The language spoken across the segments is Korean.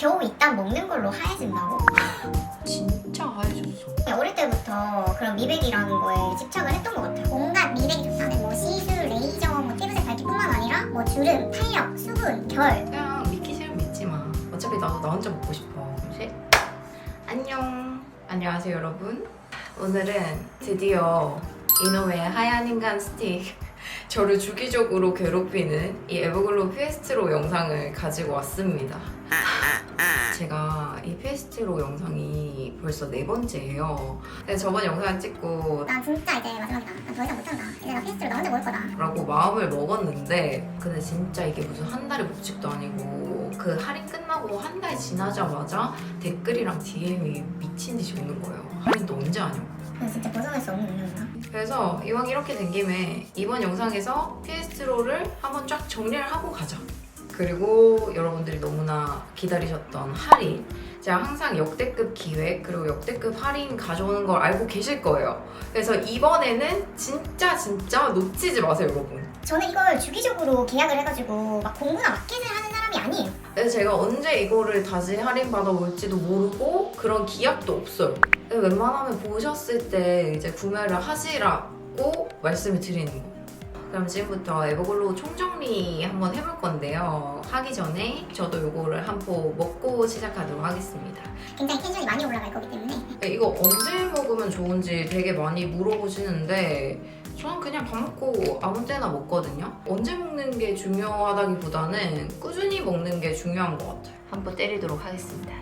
겨우 이딴 먹는 걸로 하얘진다고? 진짜 하얘졌어. 그냥 어릴 때부터 그런 미백이라는 거에 집착을 했던 것 같아요. 온갖 미백이 좋다는 뭐 시술, 레이저, 뭐 피부색 밝기뿐만 아니라 뭐 주름, 탄력, 수분, 결. 그냥 믿기 싫으면 믿지 마. 어차피 나도 나 혼자 먹고 싶어. 그치? 안녕. 안녕하세요, 여러분. 오늘은 드디어 이놈의 하얀 인간 스틱 저를 주기적으로 괴롭히는 이 에버글로우 피에스트로 영상을 가지고 왔습니다. 제가 이 피에스트로 영상이 벌써 네 번째예요. 그래서 저번 영상 찍고 난 진짜 이제 마지막이다. 난 더 이상 못한다. 이제 나 페스트로 나 혼자 먹을 거다. 라고 마음을 먹었는데 근데 진짜 이게 무슨 한 달의 법칙도 아니고 그 할인 끝나고 한 달 지나자마자 댓글이랑 DM이 미친 듯이 오는 거예요 할인 또 언제 하냐고 근데 진짜 벗어날 수 없는 능력이다. 그래서 이왕 이렇게 된 김에 이번 영상에서 피에스트로를 한번 쫙 정리를 하고 가자 그리고 여러분들이 너무나 기다리셨던 할인 제가 항상 역대급 기획 그리고 역대급 할인 가져오는 걸 알고 계실 거예요 그래서 이번에는 진짜 진짜 놓치지 마세요 여러분 저는 이걸 주기적으로 계약을 해가지고 막 공부나 마켓을 하는 사람이 아니에요. 그래서 제가 언제 이거를 다시 할인 받아 올지도 모르고 그런 기약도 없어요. 웬만하면 보셨을 때 이제 구매를 하시라고 말씀을 드리는 거. 그럼 지금부터 에버글로우 총정리 한번 해볼 건데요. 하기 전에 저도 이거를 한 포 먹고 시작하도록 하겠습니다. 굉장히 텐션이 많이 올라갈 거기 때문에 이거 언제 먹으면 좋은지 되게 많이 물어보시는데 저는 그냥 밥 먹고 아무 때나 먹거든요. 언제 먹는 게 중요하다기보다는 꾸준히 먹는 게 중요한 것 같아요. 한 번 때리도록 하겠습니다.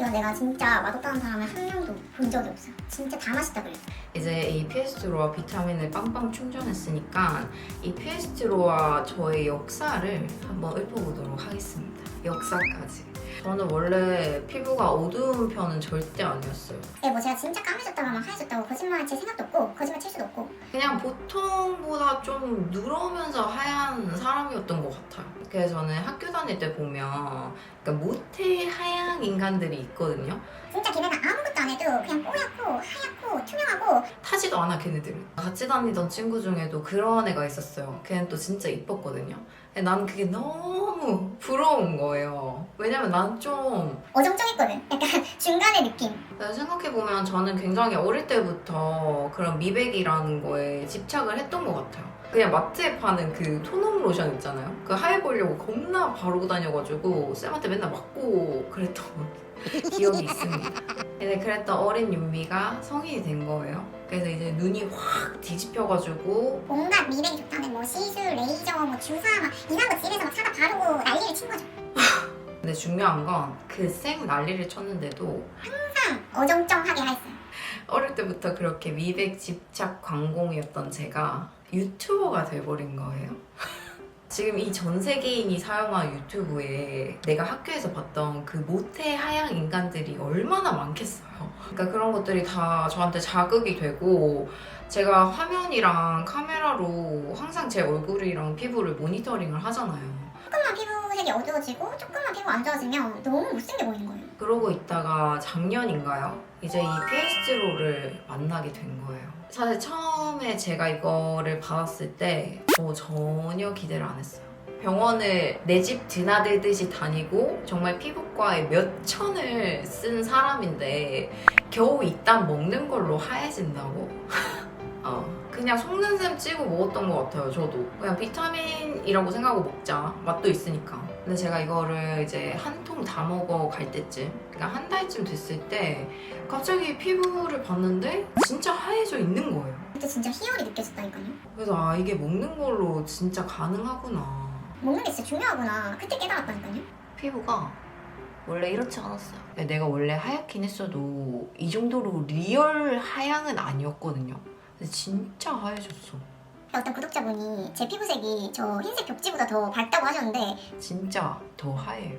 이건 내가 진짜 맛없다는 사람을 한 명도 본 적이 없어요. 진짜 다 맛있다 그래요. 이제 이 피에스트로와 비타민을 빵빵 충전했으니까 이 피에스트로와 저의 역사를 한번 읊어보도록 하겠습니다. 역사까지. 저는 원래 피부가 어두운 편은 절대 아니었어요. 네, 뭐 제가 진짜 까매졌다가 막 하얘졌다고 거짓말 칠 생각도 없고 거짓말 칠 수도 없고 그냥 보통보다 좀 누러면서 하얀 사람이었던 것 같아요. 그래서 저는 학교 다닐 때 보면 그러니까 모태 하얀 인간들이 있거든요. 진짜 걔네는 아무것도 안 해도 그냥 뽀얗고 하얗고 투명하고 타지도 않아 걔네들은. 같이 다니던 친구 중에도 그런 애가 있었어요. 걔는 또 진짜 이뻤거든요. 근데 나는 그게 너무 부러운 거예요. 왜냐면 난 좀 어정쩡했거든. 약간 중간의 느낌. 생각해보면 저는 굉장히 어릴 때부터 그런 미백이라는 거에 집착을 했던 것 같아요. 그냥 마트에 파는 그 톤업 로션 있잖아요. 그 하얘 보려고 겁나 바르고 다녀가지고 쌤한테 맨날 맞고 그랬던 기억이 있습니다. 근데 그랬던 어린 윤미가 성인이 된 거예요. 그래서 이제 눈이 확 뒤집혀가지고 온갖 미백이 좋다는 뭐 시술, 레이저, 뭐 주사 막 이상한 거 집에서 막 사다 바르고 난리를 친 거죠. 근데 중요한 건그생 난리를 쳤는데도 항상 어정쩡하게 하였어요. 어릴 때부터 그렇게 미백 집착 관공이었던 제가 유튜버가 돼버린 거예요. 지금 이 전 세계인이 사용한 유튜브에 내가 학교에서 봤던 그 모태 하양 인간들이 얼마나 많겠어요. 그러니까 그런 것들이 다 저한테 자극이 되고 제가 화면이랑 카메라로 항상 제 얼굴이랑 피부를 모니터링을 하잖아요. 조금만 피부색이 어두워지고 조금만 피부 안 좋아지면 너무 못생겨 보이는 거예요. 그러고 있다가 작년인가요? 이제 이 피에스트로를 만나게 된 거예요. 사실 처음에 제가 이거를 받았을 때저 전혀 기대를 안 했어요. 병원을 내 집 드나들듯이 다니고 정말 피부과에 몇 천을 쓴 사람인데 겨우 이딴 먹는 걸로 하얘진다고? 어, 그냥 속는 셈 치고 먹었던 것 같아요, 저도. 그냥 비타민이라고 생각하고 먹자. 맛도 있으니까. 근데 제가 이거를 이제 한 통 다 먹어 갈 때쯤, 그러니까 한 달쯤 됐을 때 갑자기 피부를 봤는데 진짜 하얘져 있는 거예요. 그때 진짜 희열이 느껴졌다니까요. 그래서 아, 이게 먹는 걸로 진짜 가능하구나. 먹는 게 진짜 중요하구나. 그때 깨달았다니까요. 피부가 원래 이렇지 않았어요. 내가 원래 하얗긴 했어도 이 정도로 리얼 하양은 아니었거든요. 근데 진짜 하얘졌어. 어떤 구독자분이 제 피부색이 저 흰색 벽지보다 더 밝다고 하셨는데 진짜 더 하얘요.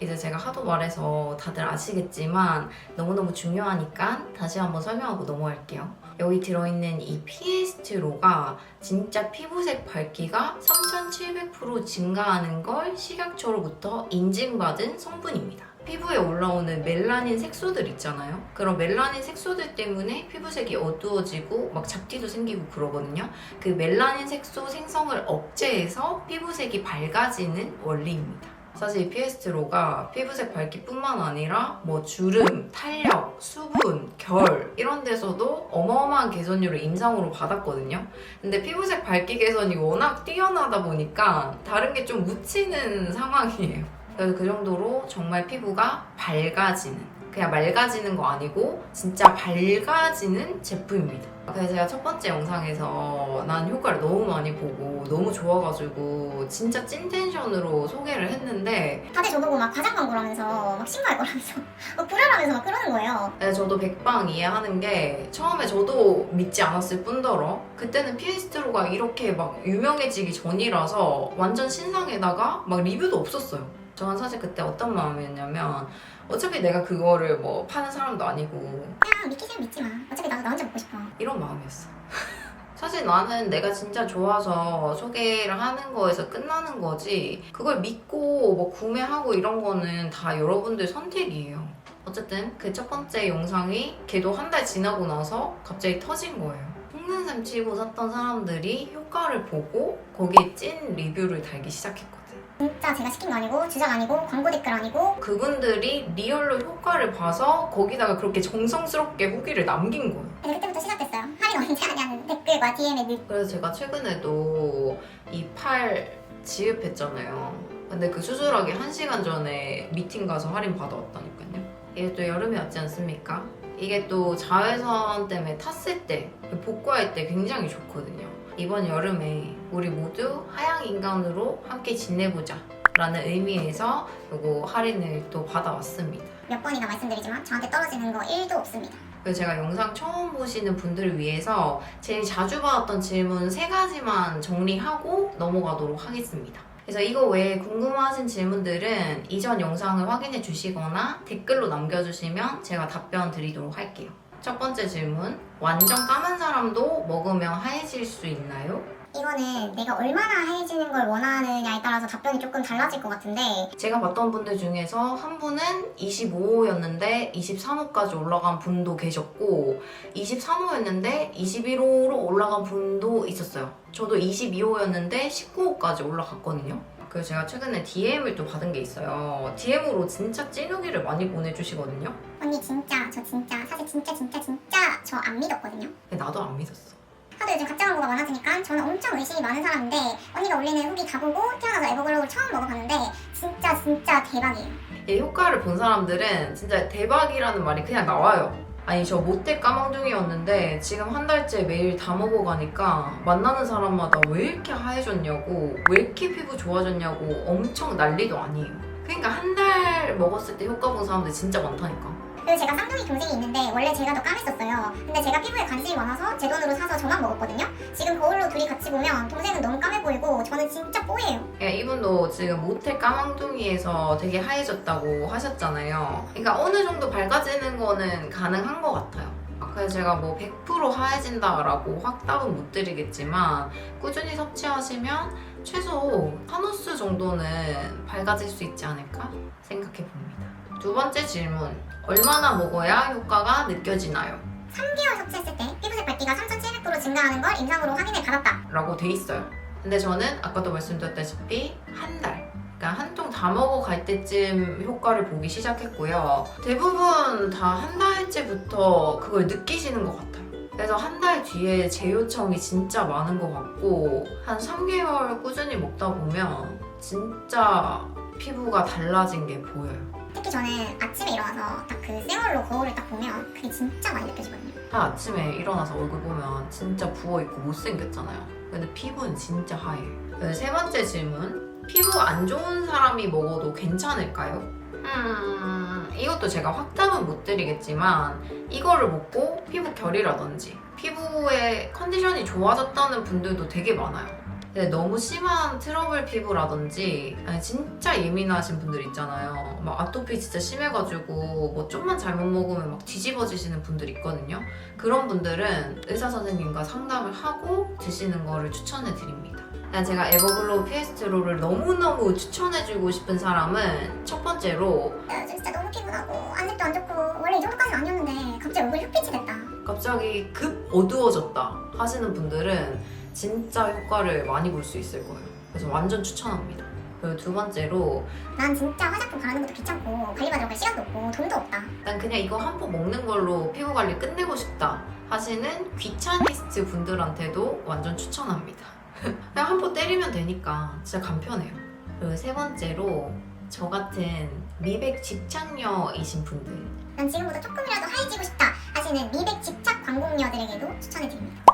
이제 제가 하도 말해서 다들 아시겠지만 너무너무 중요하니까 다시 한번 설명하고 넘어갈게요. 여기 들어있는 이 피에스트로가 진짜 피부색 밝기가 3700% 증가하는 걸 식약처로부터 인증받은 성분입니다. 피부에 올라오는 멜라닌 색소들 있잖아요. 그런 멜라닌 색소들 때문에 피부색이 어두워지고 막 잡티도 생기고 그러거든요. 그 멜라닌 색소 생성을 억제해서 피부색이 밝아지는 원리입니다. 사실 이 피에스트로가 피부색 밝기뿐만 아니라 뭐 주름, 탄력, 수분, 결 이런 데서도 어마어마한 개선율을 임상으로 받았거든요. 근데 피부색 밝기 개선이 워낙 뛰어나다 보니까 다른 게 좀 묻히는 상황이에요. 그래서 그 정도로 정말 피부가 밝아지는 그냥 맑아지는 거 아니고 진짜 밝아지는 제품입니다. 그래서 제가 첫 번째 영상에서 난 효과를 너무 많이 보고 너무 좋아가지고 진짜 찐 텐션으로 소개를 했는데 다들 저보고 막 과장 광고라면서 막 신고할 거라면서 막 불화라면서 막 그러는 거예요. 네, 저도 백방 이해하는 게 처음에 저도 믿지 않았을 뿐더러 그때는 피에스트로가 이렇게 막 유명해지기 전이라서 완전 신상에다가 막 리뷰도 없었어요. 저는 사실 그때 어떤 마음이었냐면 어차피 내가 그거를 뭐 파는 사람도 아니고 그냥 믿기 싫으면 믿지 마. 어차피 나도 나 혼자 먹고 싶어. 이런 마음이었어. 사실 나는 내가 진짜 좋아서 소개를 하는 거에서 끝나는 거지 그걸 믿고 뭐 구매하고 이런 거는 다 여러분들 선택이에요. 어쨌든 그 첫 번째 영상이 걔도 한 달 지나고 나서 갑자기 터진 거예요. 속는 셈 치고 샀던 사람들이 효과를 보고 거기에 찐 리뷰를 달기 시작했거든. 진짜 제가 시킨 거 아니고 주작 아니고 광고 댓글 아니고 그분들이 리얼로 효과를 봐서 거기다가 그렇게 정성스럽게 후기를 남긴 거예요. 그래서 그때부터 시작됐어요. 할인 언제 하냐는 댓글과 DM에 늘 그래서 제가 최근에도 이 팔 지읍했잖아요. 근데 그 수술하기 1시간 전에 미팅 가서 할인 받아왔다니까요. 이게 또 여름이 왔지 않습니까? 이게 또 자외선 때문에 탔을 때, 복구할 때 굉장히 좋거든요. 이번 여름에 우리 모두 하양 인간으로 함께 지내보자. 라는 의미에서 요거 할인을 또 받아왔습니다. 몇 번이나 말씀드리지만 저한테 떨어지는 거 1도 없습니다. 그래서 제가 영상 처음 보시는 분들을 위해서 제일 자주 받았던 질문 세 가지만 정리하고 넘어가도록 하겠습니다. 그래서 이거 외에 궁금하신 질문들은 이전 영상을 확인해 주시거나 댓글로 남겨주시면 제가 답변 드리도록 할게요. 첫 번째 질문. 완전 까만 사람도 먹으면 하얘질 수 있나요? 이거는 내가 얼마나 해지는 걸 원하느냐에 따라서 답변이 조금 달라질 것 같은데 제가 봤던 분들 중에서 한 분은 25호였는데 23호까지 올라간 분도 계셨고 23호였는데 21호로 올라간 분도 있었어요. 저도 22호였는데 19호까지 올라갔거든요. 그래서 제가 최근에 DM을 또 받은 게 있어요. DM으로 진짜 찐후기를 많이 보내주시거든요. 언니 진짜 저 진짜 사실 진짜 진짜 진짜 저 안 믿었거든요. 근데 나도 안 믿었어. 하도 요즘 가짜 광고가 많아지니까 저는 엄청 의심이 많은 사람인데 언니가 올리는 후기 다 보고 태어나서 에버글로우를 처음 먹어봤는데 진짜 진짜 대박이에요. 이 효과를 본 사람들은 진짜 대박이라는 말이 그냥 나와요. 아니 저 모태 까망둥이였는데 지금 한 달째 매일 다 먹어 가니까 만나는 사람마다 왜 이렇게 하얘졌냐고 왜 이렇게 피부 좋아졌냐고 엄청 난리도 아니에요. 그러니까 한 달 먹었을 때 효과 본 사람들 진짜 많다니까. 그리고 제가 쌍둥이 동생이 있는데 원래 제가 더 까맸었어요. 근데 제가 피부에 관심이 많아서 제 돈으로 사서 저만 먹었거든요. 지금 거울로 둘이 같이 보면 동생은 너무 까매 보이고 저는 진짜 뽀예요. 예, 이분도 지금 모태 까망둥이에서 되게 하얘졌다고 하셨잖아요. 그러니까 어느 정도 밝아지는 거는 가능한 것 같아요. 그래서 제가 뭐 100% 하얘진다라고 확답은 못 드리겠지만 꾸준히 섭취하시면 최소 한 호수 정도는 밝아질 수 있지 않을까 생각해 봅니다. 두 번째 질문. 얼마나 먹어야 효과가 느껴지나요? 3개월 섭취했을 때 피부색 밝기가 3,700% 증가하는 걸 임상으로 확인을 받았다. 라고 돼 있어요. 근데 저는 아까도 말씀드렸다시피 한 달. 그러니까 한 통 다 먹어 갈 때쯤 효과를 보기 시작했고요. 대부분 다 한 달째부터 그걸 느끼시는 것 같아요. 그래서 한 달 뒤에 재요청이 진짜 많은 것 같고 한 3개월 꾸준히 먹다 보면 진짜 피부가 달라진 게 보여요. 특히 저는 아침에 일어나서 딱그 쌩얼로 거울을 딱 보면 그게 진짜 많이 느껴지거든요. 다 아침에 일어나서 얼굴 보면 진짜 부어있고 못생겼잖아요. 근데 피부는 진짜 하얘. 네, 세 번째 질문. 피부 안 좋은 사람이 먹어도 괜찮을까요? 음, 이것도 제가 확답은 못 드리겠지만, 이거를 먹고 피부 결이라든지, 피부의 컨디션이 좋아졌다는 분들도 되게 많아요. 근데 너무 심한 트러블 피부라든지 아니 진짜 예민하신 분들 있잖아요. 막 아토피 진짜 심해가지고 뭐 좀만 잘못 먹으면 막 뒤집어지시는 분들 있거든요. 그런 분들은 의사 선생님과 상담을 하고 드시는 거를 추천해 드립니다. 제가 에버글로우 피에스트로를 너무너무 추천해주고 싶은 사람은 첫 번째로 나 요즘 진짜 너무 피곤하고 안색도 안 좋고 원래 이 정도까지는 아니었는데 갑자기 얼굴 흑빛이 됐다. 갑자기 급 어두워졌다 하시는 분들은 진짜 효과를 많이 볼 수 있을 거예요. 그래서 완전 추천합니다. 그리고 두 번째로 난 진짜 화장품 바르는 것도 귀찮고 관리받으러 갈 시간도 없고 돈도 없다. 난 그냥 이거 한 포 먹는 걸로 피부 관리 끝내고 싶다 하시는 귀차니스트 분들한테도 완전 추천합니다. 그냥 한 포 때리면 되니까 진짜 간편해요. 그리고 세 번째로 저 같은 미백 집착녀이신 분들 난 지금부터 조금이라도 하얘지고 싶다 하시는 미백 집착 광공녀들에게도 추천해드립니다.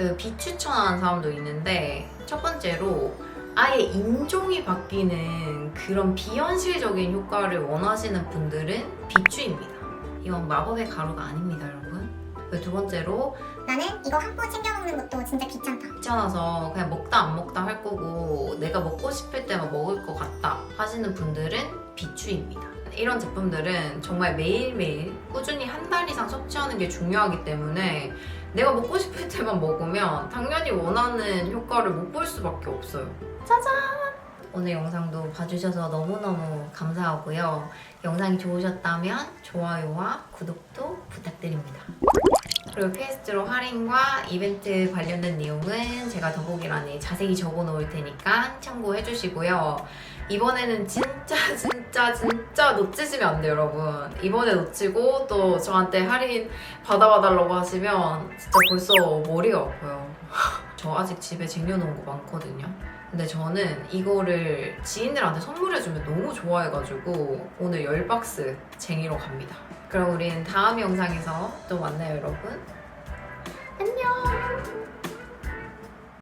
그 비추천하는 사람도 있는데 첫 번째로 아예 인종이 바뀌는 그런 비현실적인 효과를 원하시는 분들은 비추입니다. 이건 마법의 가루가 아닙니다, 여러분. 그리고 두 번째로 나는 이거 한포 챙겨 먹는 것도 진짜 귀찮다. 귀찮아서 그냥 먹다 안 먹다 할 거고 내가 먹고 싶을 때만 먹을 것 같다 하시는 분들은 비추입니다. 이런 제품들은 정말 매일매일 꾸준히 한 달 이상 섭취하는 게 중요하기 때문에 내가 먹고 싶을 때만 먹으면 당연히 원하는 효과를 못 볼 수밖에 없어요. 짜잔! 오늘 영상도 봐주셔서 너무너무 감사하고요. 영상이 좋으셨다면 좋아요와 구독도 부탁드립니다. 그리고 피에스트로 할인과 이벤트 관련된 내용은 제가 더보기란에 자세히 적어 놓을 테니까 참고해 주시고요. 이번에는 진짜 진짜 진짜 놓치시면 안 돼요, 여러분. 이번에 놓치고 또 저한테 할인 받아봐달라고 하시면 진짜 벌써 머리가 아파요. 저 아직 집에 쟁여놓은 거 많거든요. 근데 저는 이거를 지인들한테 선물해주면 너무 좋아해가지고 오늘 열 박스 쟁이러 갑니다. 그럼 우리는 다음 영상에서 또 만나요, 여러분.